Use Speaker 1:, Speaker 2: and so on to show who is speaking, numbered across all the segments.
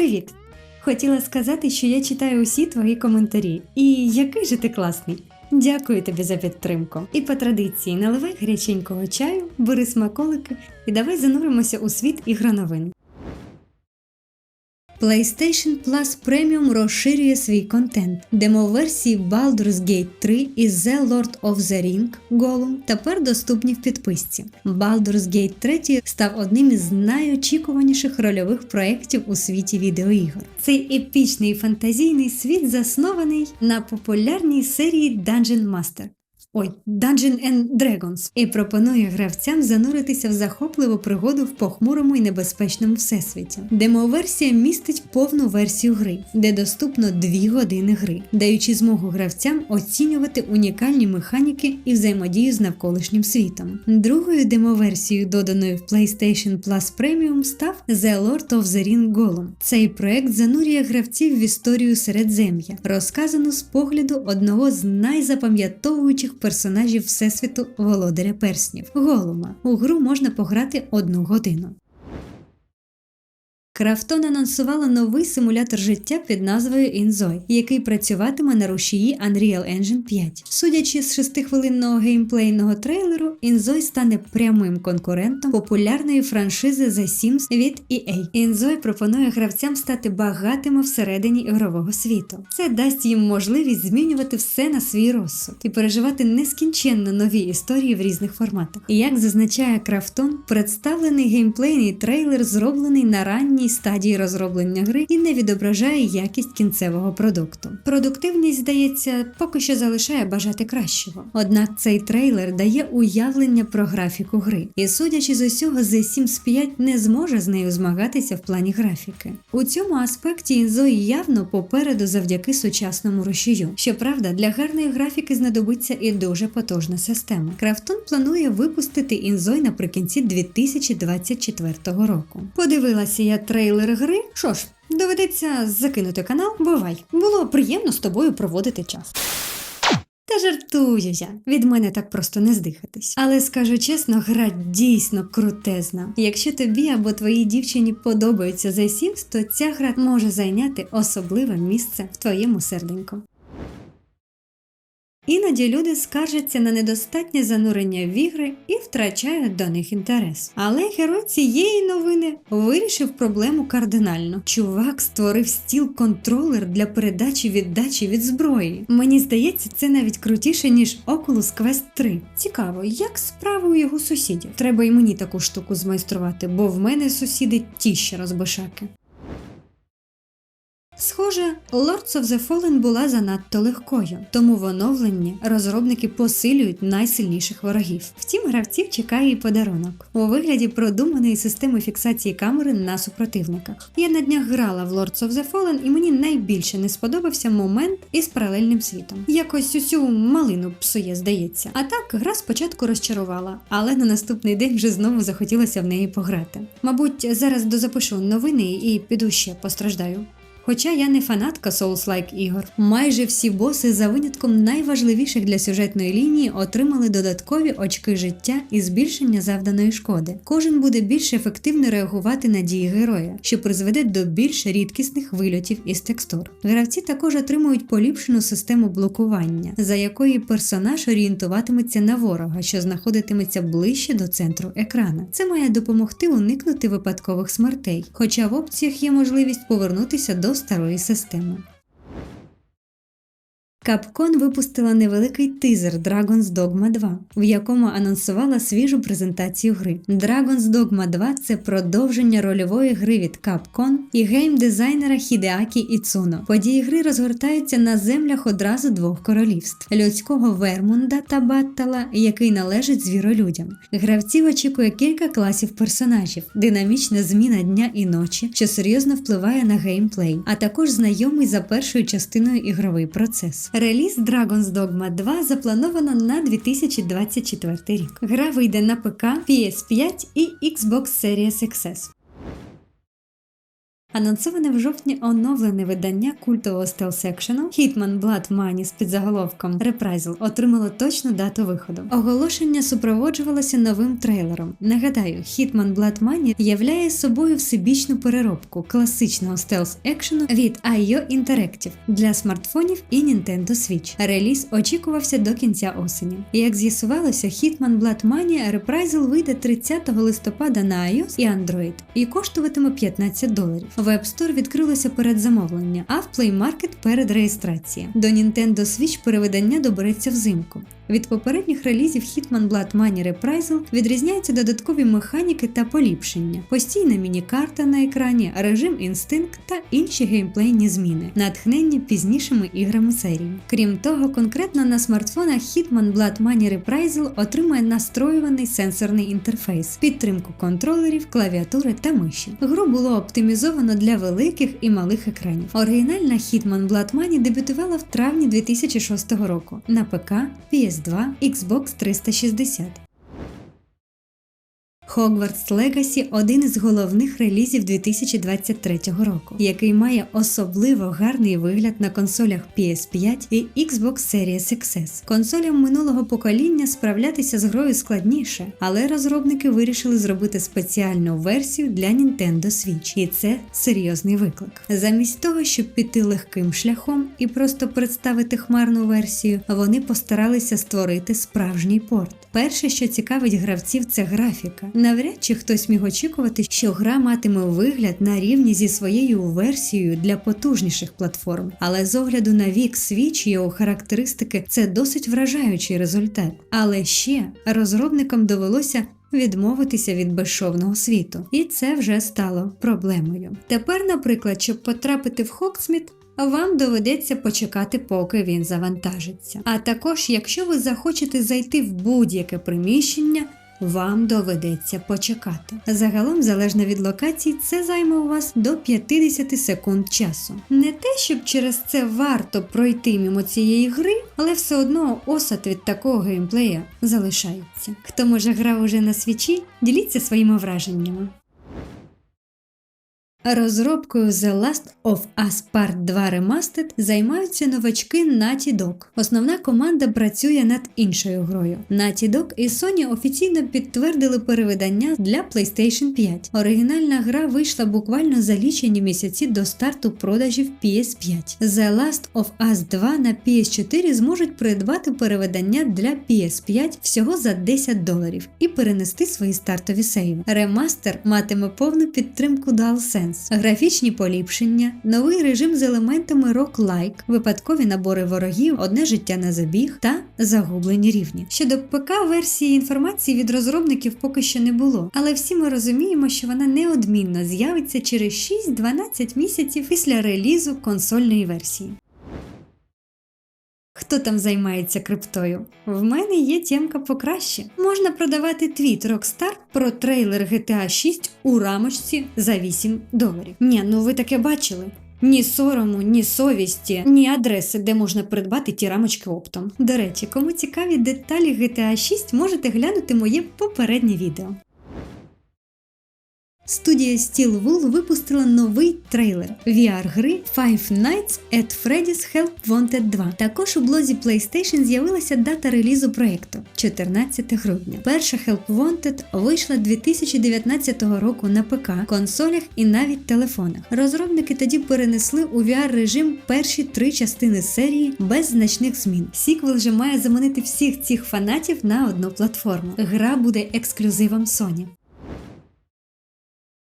Speaker 1: Привіт! Хотіла сказати, що я читаю усі твої коментарі. І який же ти класний! Дякую тобі за підтримку. І по традиції наливай гаряченького чаю, бери смаколики і давай зануримося у світ ігроновин. PlayStation Plus Premium розширює свій контент. Демо-версії Baldur's Gate 3 і The Lord of the Ring Gollum тепер доступні в підписці. Baldur's Gate 3 став одним із найочікуваніших рольових проєктів у світі відеоігор. Цей епічний фантазійний світ заснований на популярній серії Dungeon Master. Ой, Dungeon and Dragons і пропонує гравцям зануритися в захопливу пригоду в похмурому і небезпечному всесвіті. Демо-версія містить повну версію гри, де доступно 2 години гри, даючи змогу гравцям оцінювати унікальні механіки і взаємодію з навколишнім світом. Другою демо-версією, доданою в PlayStation Plus Premium, став The Lord of the Ring Gollum. Цей проект занурює гравців в історію Середзем'я, розказану з погляду одного з найзапам'ятовуючих персонажів Всесвіту Володаря Перснів Голума. У гру можна пограти одну годину. Крафтон анонсувала новий симулятор життя під назвою InZoi, який працюватиме на рушії Unreal Engine 5. Судячи з 6-хвилинного геймплейного трейлеру, InZoi стане прямим конкурентом популярної франшизи The Sims від EA. InZoi пропонує гравцям стати багатими всередині ігрового світу. Це дасть їм можливість змінювати все на свій розсуд і переживати нескінченно нові історії в різних форматах. Як зазначає Крафтон, представлений геймплейний трейлер зроблений на ранній стадії розроблення гри і не відображає якість кінцевого продукту. Продуктивність, здається, поки що залишає бажати кращого. Однак цей трейлер дає уявлення про графіку гри, і судячи з усього, The Sims 5 не зможе з нею змагатися в плані графіки. У цьому аспекті Інзої явно попереду завдяки сучасному рушію. Щоправда, для гарної графіки знадобиться і дуже потужна система. Крафтон планує випустити Інзой наприкінці 2024 року. Подивилася я трейлер гри. Що ж, доведеться закинути канал. Бувай. Було приємно з тобою проводити час. Та жартую я, від мене так просто не здихатись. Але скажу чесно, гра дійсно крутезна. Якщо тобі або твоїй дівчині подобається The Sims, то ця гра може зайняти особливе місце в твоєму серденьку. Іноді люди скаржаться на недостатнє занурення в ігри і втрачають до них інтерес. Але герой цієї новини вирішив проблему кардинально. Чувак створив стіл-контролер для передачі віддачі від зброї. Мені здається, це навіть крутіше, ніж Oculus Quest 3. Цікаво, як справи у його сусідів. Треба й мені таку штуку змайструвати, бо в мене сусіди ті ще розбишаки. Схоже, Lords of the Fallen була занадто легкою, тому в оновленні розробники посилюють найсильніших ворогів. Втім, гравців чекає і подарунок у вигляді продуманої системи фіксації камери на супротивниках. Я на днях грала в Lords of the Fallen і мені найбільше не сподобався момент із паралельним світом. Якось усю малину псує, здається. А так гра спочатку розчарувала, але на наступний день вже знову захотілося в неї пограти. Мабуть, зараз дозапишу новини і піду ще постраждаю. Хоча я не фанатка Souls-like ігор, майже всі боси за винятком найважливіших для сюжетної лінії отримали додаткові очки життя і збільшення завданої шкоди. Кожен буде більш ефективно реагувати на дії героя, що призведе до більш рідкісних вильотів із текстур. Гравці також отримують поліпшену систему блокування, за якої персонаж орієнтуватиметься на ворога, що знаходитиметься ближче до центру екрана. Це має допомогти уникнути випадкових смертей, хоча в опціях є можливість повернутися до старої системи. Capcom випустила невеликий тизер Dragon's Dogma 2, в якому анонсувала свіжу презентацію гри. Dragon's Dogma 2 це продовження рольової гри від Capcom і геймдизайнера Хідеакі Іцуно. Події гри розгортаються на землях одразу двох королівств: людського Вермунда та Баттала, який належить звіролюдям. Гравців очікує кілька класів персонажів, динамічна зміна дня і ночі, що серйозно впливає на геймплей, а також знайомий за першою частиною ігровий процес. Реліз Dragon's Dogma 2 заплановано на 2024 рік. Гра вийде на ПК, PS5 і Xbox Series XS. Анонсоване в жовтні оновлене видання культового стелс-екшену Hitman Blood Money з підзаголовком Reprisal отримало точну дату виходу. Оголошення супроводжувалося новим трейлером. Нагадаю, Hitman Blood Money являє собою всебічну переробку класичного стелс-екшену від IO Interactive для смартфонів і Nintendo Switch. Реліз очікувався до кінця осені. Як з'ясувалося, Hitman Blood Money Reprisal вийде 30 листопада на iOS і Android і коштуватиме 15 доларів. В App Store відкрилося передзамовлення, а в Play Market перед реєстрацією. До Nintendo Switch перевидання добереться взимку. Від попередніх релізів Hitman Blood Money Reprisal відрізняються додаткові механіки та поліпшення, постійна міні-карта на екрані, режим інстинкт та інші геймплейні зміни, натхненні пізнішими іграми серії. Крім того, конкретно на смартфонах Hitman Blood Money Reprisal отримує настроюваний сенсорний інтерфейс, підтримку контролерів, клавіатури та миші. Гру було оптимізовано для великих і малих екранів. Оригінальна Hitman Blood Money дебютувала в травні 2006 року на ПК, PS2, Xbox 360. Hogwarts Legacy – один із головних релізів 2023 року, який має особливо гарний вигляд на консолях PS5 і Xbox Series XS. Консолям минулого покоління справлятися з грою складніше, але розробники вирішили зробити спеціальну версію для Nintendo Switch, і це серйозний виклик. Замість того, щоб піти легким шляхом і просто представити хмарну версію, вони постаралися створити справжній порт. Перше, що цікавить гравців, це графіка. Навряд чи хтось міг очікувати, що гра матиме вигляд на рівні зі своєю версією для потужніших платформ. Але з огляду на вік і його характеристики, це досить вражаючий результат. Але ще розробникам довелося. Відмовитися від безшовного світу, і це вже стало проблемою. Тепер, наприклад, щоб потрапити в Хоксміт, вам доведеться почекати, поки він завантажиться. А також, якщо ви захочете зайти в будь-яке приміщення, вам доведеться почекати. Загалом, залежно від локації, це займе у вас до 50 секунд часу. Не те, щоб через це варто пройти мимо цієї гри, але все одно осад від такого геймплея залишається. Хто може грав уже на свічі, діліться своїми враженнями. Розробкою The Last of Us Part 2 Remastered займаються новачки Naughty Dog. Основна команда працює над іншою грою. Naughty Dog і Sony офіційно підтвердили перевидання для PlayStation 5. Оригінальна гра вийшла буквально за лічені місяці до старту продажів PS5. The Last of Us 2 на PS4 зможуть придбати перевидання для PS5 всього за 10 доларів і перенести свої стартові сейви. Ремастер матиме повну підтримку DualSense графічні поліпшення, новий режим з елементами rock-like, випадкові набори ворогів, одне життя на забіг та загублені рівні. Щодо ПК-версії інформації від розробників поки що не було, але всі ми розуміємо, що вона неодмінно з'явиться через 6-12 місяців після релізу консольної версії. Хто там займається криптою? В мене є тємка покраще. Можна продавати твіт Rockstar про трейлер GTA 6 у рамочці за 8 доларів. Ні, ну ви таке бачили? Ні сорому, ні совісті, ні адреси, де можна придбати ті рамочки оптом. До речі, кому цікаві деталі GTA 6, можете глянути моє попереднє відео. Студія Steelwool випустила новий трейлер VR-гри Five Nights at Freddy's Help Wanted 2. Також у блозі PlayStation з'явилася дата релізу проєкту 14 грудня. Перша Help Wanted вийшла 2019 року на ПК, консолях і навіть телефонах. Розробники тоді перенесли у VR-режим перші три частини серії без значних змін. Сіквел же має заманити всіх цих фанатів на одну платформу. Гра буде ексклюзивом Sony.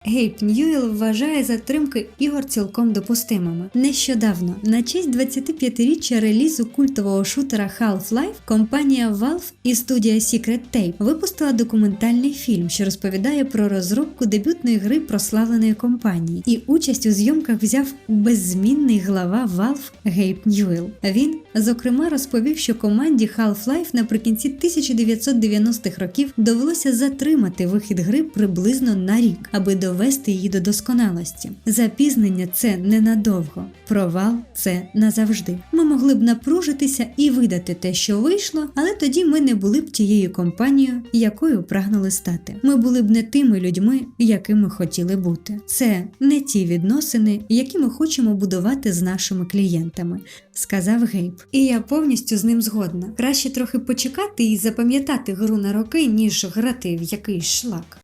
Speaker 1: Гейб Ньюел вважає затримки ігор цілком допустимими. Нещодавно, на честь 25-річчя релізу культового шутера Half-Life, компанія Valve і студія Secret Tape випустила документальний фільм, що розповідає про розробку дебютної гри прославленої компанії. І участь у зйомках взяв беззмінний глава Valve Гейб Ньюел. Він, зокрема, розповів, що команді Half-Life наприкінці 1990-х років довелося затримати вихід гри приблизно на рік, аби довести довести її до досконалості. Запізнення це ненадовго, провал це назавжди. Ми могли б напружитися і видати те, що вийшло, але тоді ми не були б тією компанією, якою прагнули стати. Ми були б не тими людьми, якими хотіли бути. Це не ті відносини, які ми хочемо будувати з нашими клієнтами, сказав Гейб. І я повністю з ним згодна. Краще трохи почекати і запам'ятати гру на роки, ніж грати в якийсь шлак.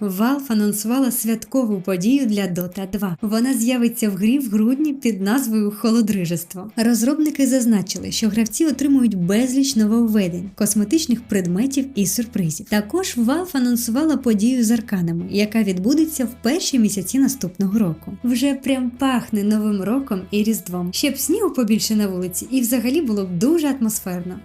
Speaker 1: Valve анонсувала святкову подію для Dota 2. Вона з'явиться в грі в грудні під назвою Холодрижество. Розробники зазначили, що гравці отримують безліч нововведень, косметичних предметів і сюрпризів. Також Valve анонсувала подію з арканами, яка відбудеться в перші місяці наступного року. Вже прям пахне новим роком і різдвом. Ще б снігу побільше на вулиці, і взагалі було б дуже атмосферно.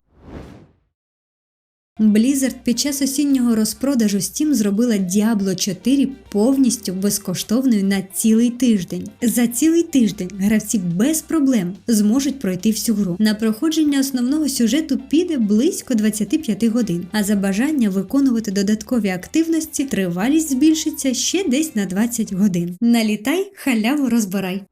Speaker 1: Blizzard під час осіннього розпродажу Steam зробила Diablo 4 повністю безкоштовною на цілий тиждень. За цілий тиждень гравці без проблем зможуть пройти всю гру. На проходження основного сюжету піде близько 25 годин, а за бажання виконувати додаткові активності тривалість збільшиться ще десь на 20 годин. Налітай, халяву розбирай.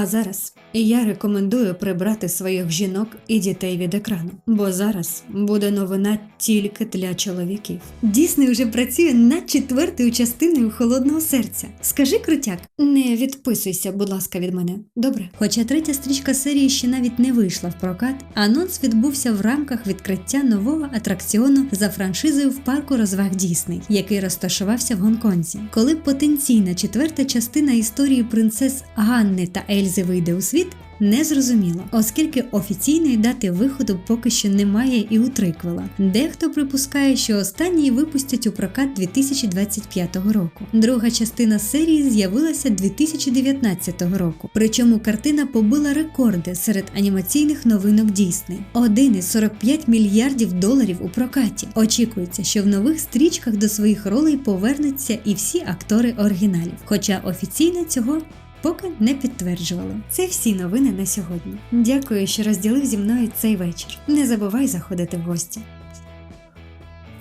Speaker 1: А зараз я рекомендую прибрати своїх жінок і дітей від екрану, бо зараз буде новина тільки для чоловіків. Дісней вже працює над четвертою частиною холодного серця. Скажи, крутяк, не відписуйся, будь ласка, від мене. Добре. Хоча третя стрічка серії ще навіть не вийшла в прокат, анонс відбувся в рамках відкриття нового атракціону за франшизою в парку розваг Дісней, який розташувався в Гонконзі. Коли потенційна четверта частина історії принцес Ганни та Ельзи вийде у світ. Не зрозуміло, оскільки офіційної дати виходу поки що немає і у триквела. Дехто припускає, що останній випустять у прокат 2025 року. Друга частина серії з'явилася 2019 року. Причому картина побила рекорди серед анімаційних новинок Дісней. 1,45 мільярдів доларів у прокаті. Очікується, що в нових стрічках до своїх ролей повернуться і всі актори оригіналів. Хоча офіційно цього поки не підтверджували. Це всі новини на сьогодні. Дякую, що розділив зі мною цей вечір. Не забувай заходити в гості.